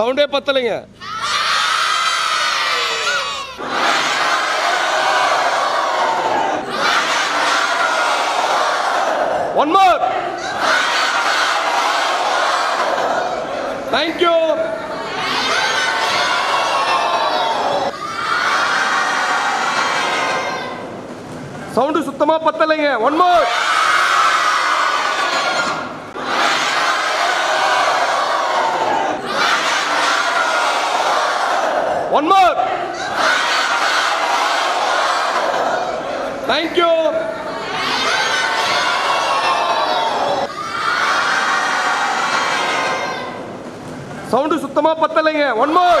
சவுண்டே பத்தலைங்க. One more thank you sound சுத்தமா பத்தலைங்க. One more one more thank you sound சுத்தமாக பத்தலைங்க. ஒன் மோர்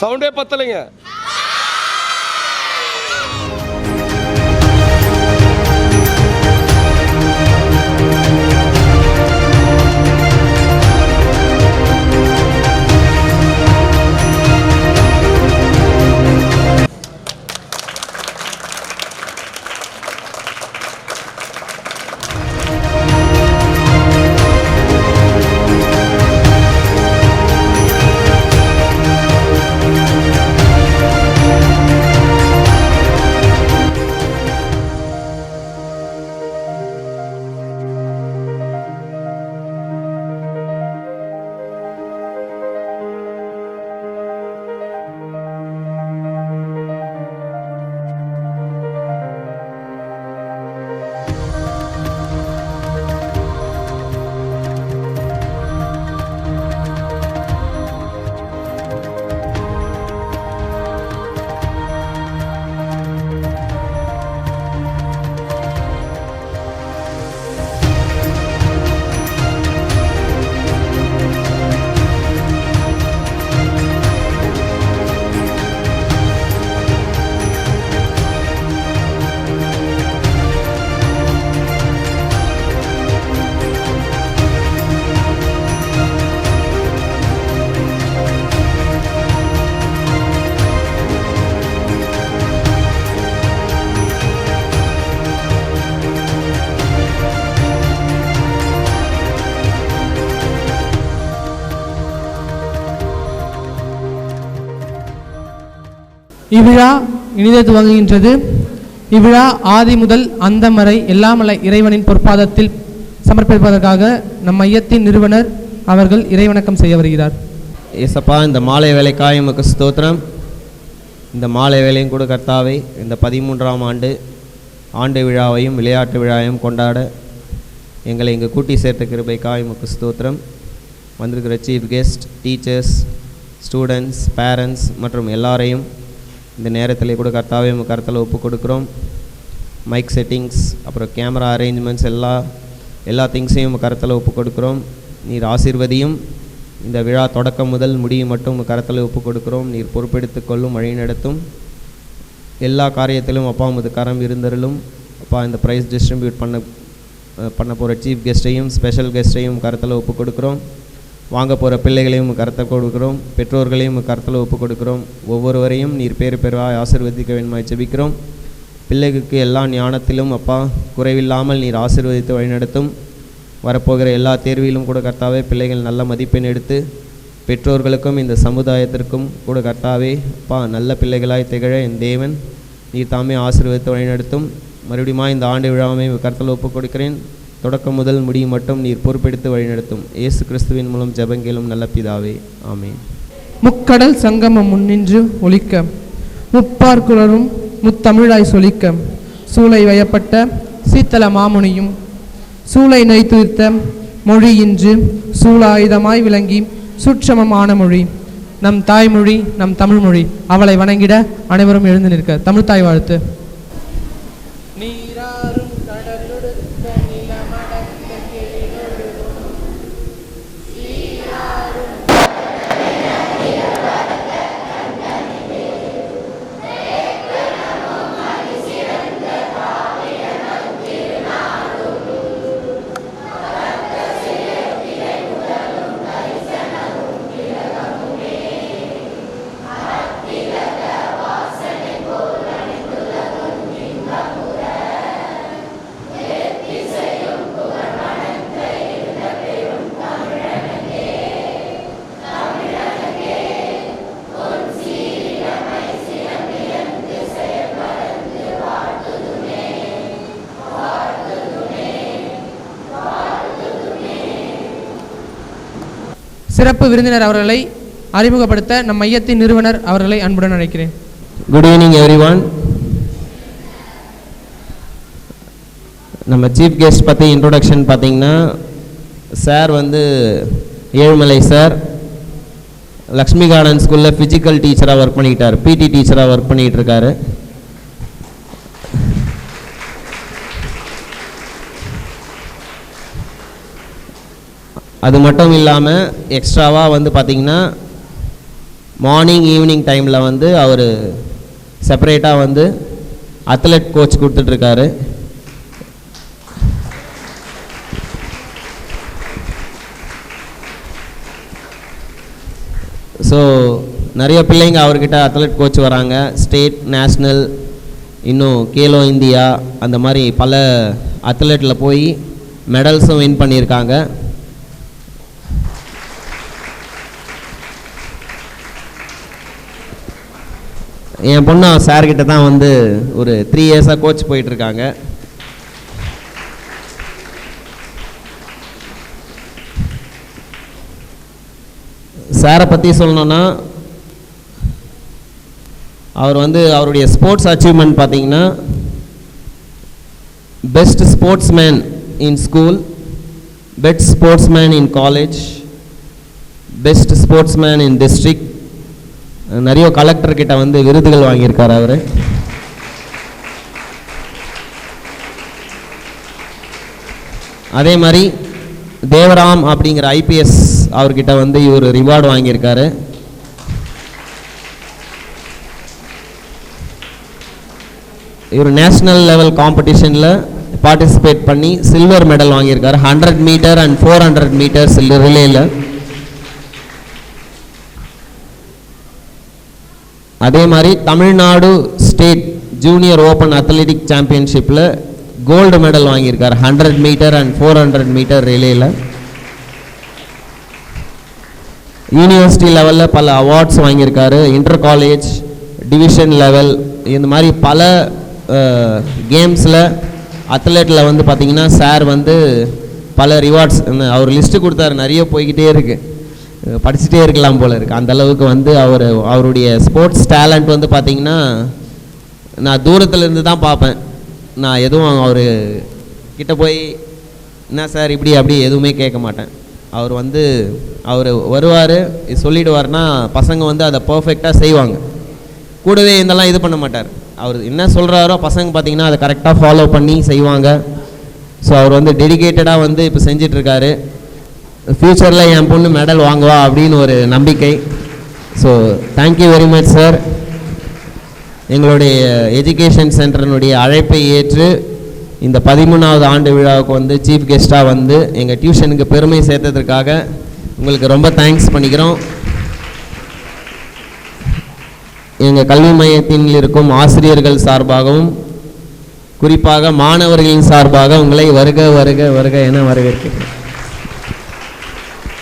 சவுண்டே பத்தலைங்க. இவ்விழா இனிதே துவங்குகின்றது இவ்விழா ஆதி முதல் அந்தம் வரை எல்லாமலை இறைவனின் பொற்பாதத்தில் சமர்ப்பிப்பதற்காக நம் மையத்தின் நிறுவனர் அவர்கள் இறைவணக்கம் செய்ய வருகிறார். ஏசப்பா இந்த மாலை வேலை காயமுக்கு ஸ்தோத்திரம். இந்த மாலை வேலையும் கூட கர்த்தாவை இந்த பதிமூன்றாம் ஆண்டு ஆண்டு விழாவையும் விளையாட்டு விழாவையும் கொண்டாட எங்களை இங்கே கூட்டி சேர்த்த கிருபை காயமுக்கு ஸ்தோத்திரம். வந்திருக்கிற chief guest teachers students parents மற்றும் எல்லாரையும் இந்த நேரத்தில் கூட கர்த்தாவே உமக்கு கருத்தில் ஒப்பு கொடுக்குறோம். மைக் செட்டிங்ஸ் அப்புறம் கேமரா அரேஞ்ச்மெண்ட்ஸ் எல்லா எல்லா திங்ஸையும் உமக்கு கருத்தில் ஒப்பு கொடுக்குறோம். நீர் ஆசிர்வதியும். இந்த விழா தொடக்கம் முதல் முடியும் மட்டும் உங்கள் கரத்தில் ஒப்பு கொடுக்குறோம். நீர் பொறுப்பெடுத்து கொள்ளும் வழி நடத்தும். எல்லா காரியத்திலும் அப்பா உமது கரம் இருந்தருளும். அப்பா இந்த ப்ரைஸ் டிஸ்ட்ரிபியூட் பண்ண பண்ண போகிற சீஃப் கெஸ்ட்டையும் ஸ்பெஷல் கெஸ்ட்டையும் கருத்தில் ஒப்பு கொடுக்குறோம். வாங்க போகிற பிள்ளைகளையும் கருத்தை கொடுக்குறோம் பெற்றோர்களையும் கருத்தில் ஒப்பு கொடுக்குறோம். ஒவ்வொருவரையும் நீர் பேர் பெருவாய் ஆசிர்வதிக்க வேண்டுமாய் ஜெபிக்கிறோம். பிள்ளைகளுக்கு எல்லா ஞானத்திலும் அப்பா குறைவில்லாமல் நீர் ஆசிர்வதித்து வழிநடத்தும். வரப்போகிற எல்லா தேர்விலும் கூட கர்த்தாவே பிள்ளைகள் நல்ல மதிப்பெண் எடுத்து பெற்றோர்களுக்கும் இந்த சமுதாயத்திற்கும் கூட கர்த்தாவே அப்பா நல்ல பிள்ளைகளாய் திகழ என் தேவன். நீர் தாமே ஆசீர்வதித்து வழிநடத்தும். மறுபடியும் இந்த ஆண்டு விழாவை கருத்தில் ஒப்புக் கொடுக்கிறேன். தொடக்கம் முதல் முடியும் மட்டும் நீர் பொறுப்பெடுத்து வழிநடத்தும். இயேசு கிறிஸ்துவின் மூலம் ஜபங்கேலும் நல்ல பிதாவே. ஆமென். முக்கடல் சங்கமம் முன்னின்று ஒழிக்க முப்பார்குழரும் முத்தமிழாய் சொலிக்க சூளை வயப்பட்ட சீத்தல மாமுனியும் சூளை நைத்துதிர்த்த மொழியின்று சூளாயுதமாய் விளங்கி சூட்சமமான மொழி நம் தாய்மொழி நம் தமிழ்மொழி அவளை வணங்கிட அனைவரும் எழுந்து நிற்க. தமிழ் தாய் வாழ்த்து. சிறப்பு விருந்தினர் அவர்களை அறிமுகப்படுத்த நம் மையத்தின் நிறுவனர் அவர்களை அன்புடன் அழைக்கிறேன். குட் ஈவினிங் எவ்ரி ஒன் நம்ம சீஃப் கெஸ்ட் பற்றி இன்ட்ரொடக்ஷன் பார்த்தீங்கன்னா சார் வந்து ஏழுமலை சார் லக்ஷ்மி கார்டன் ஸ்கூலில் ஃபிசிக்கல் டீச்சராக ஒர்க் பண்ணிக்கிட்டார். பிடி டீச்சராக ஒர்க் பண்ணிகிட்டு இருக்காரு. அது மட்டும் இல்லாமல் எக்ஸ்ட்ராவாக வந்து பார்த்திங்கன்னா மார்னிங் ஈவினிங் டைமில் வந்து அவர் செப்பரேட்டாக வந்து அத்லெட் கோச் கொடுத்துட்ருக்காரு. ஸோ நிறைய பிள்ளைங்க அவர்கிட்ட அத்லெட் கோச் வராங்க. ஸ்டேட் நேஷ்னல் இன்னும் கேலோ இந்தியா அந்த மாதிரி பல அத்லெட்டில் போய் மெடல்ஸும் வின் பண்ணியிருக்காங்க. என் பொண்ணு சார்கிட்ட தான் வந்து ஒரு த்ரீ இயர்ஸாக கோச் போயிட்டுருக்காங்க சாரை பற்றி சொல்லணுன்னா அவர் வந்து அவருடைய ஸ்போர்ட்ஸ் அச்சீவ்மெண்ட் பார்த்தீங்கன்னா best sportsman in school best sports man in college best sportsman in district நிறைய கலெக்டர் கிட்ட வந்து விருதுகள் வாங்கியிருக்காரு அவர். அதே மாதிரி தேவராம் அப்படிங்கிற ஐபிஎஸ் அவர்கிட்ட வந்து இவர் ரிவார்டு வாங்கியிருக்காரு. இவர் நேஷ்னல் லெவல் காம்படிஷனில் பார்ட்டிசிபேட் பண்ணி சில்வர் மெடல் வாங்கியிருக்காரு. Hundred meter and four hundred meters ரிலேயில் அதே மாதிரி Tamil Nadu state junior open athletic சாம்பியன்ஷிப்பில் gold medal வாங்கியிருக்கார். Hundred meter and four hundred meter ரிலேயில் university லெவலில் பல அவார்ட்ஸ் வாங்கியிருக்காரு. இன்டர் காலேஜ் டிவிஷன் லெவல் இந்த மாதிரி பல கேம்ஸில் அத்லெட்டில் வந்து பார்த்திங்கன்னா சார் வந்து பல ரிவார்ட்ஸ் அவர் லிஸ்ட்டு கொடுத்தாரு. நிறைய போய்கிட்டே இருக்குது படிச்சுட்டே இருக்கலாம் போல் இருக்குது அந்த அளவுக்கு வந்து அவர் அவருடைய ஸ்போர்ட்ஸ் டேலண்ட் வந்து பார்த்திங்கன்னா நான் தூரத்துலேருந்து தான் பார்ப்பேன். நான் எதுவும் அவர் கிட்டே போய் என்ன சார் இப்படி அப்படி? எதுவுமே கேட்க மாட்டேன். அவர் வந்து அவர் வருவார் சொல்லிடுவார்னா பசங்க வந்து அதை பர்ஃபெக்டாக செய்வாங்க. கூடவே இதெல்லாம் இது பண்ண மாட்டார். அவர் என்ன சொல்கிறாரோ பசங்க பார்த்தீங்கன்னா அதை கரெக்டாக ஃபாலோ பண்ணி செய்வாங்க. ஸோ அவர் வந்து டெடிகேட்டடாக வந்து இப்போ செஞ்சிட்ருக்காரு ஃப்யூச்சரில் என் பொண்ணு மெடல் வாங்குவா அப்படின்னு ஒரு நம்பிக்கை. So thank you very much sir எங்களுடைய எஜுகேஷன் சென்டரினுடைய அழைப்பை ஏற்று இந்த பதிமூணாவது ஆண்டு விழாவுக்கு வந்து சீஃப் கெஸ்ட்டாக வந்து எங்கள் டியூஷனுக்கு பெருமை சேர்த்ததற்காக உங்களுக்கு ரொம்ப தேங்க்ஸ் பண்ணிக்கிறோம். எங்கள் கல்வி மையத்தில் இருக்கும் ஆசிரியர்கள் சார்பாகவும் குறிப்பாக மாணவர்களின் சார்பாக உங்களை வருக வருக வருக என வரவேற்கிறேன்.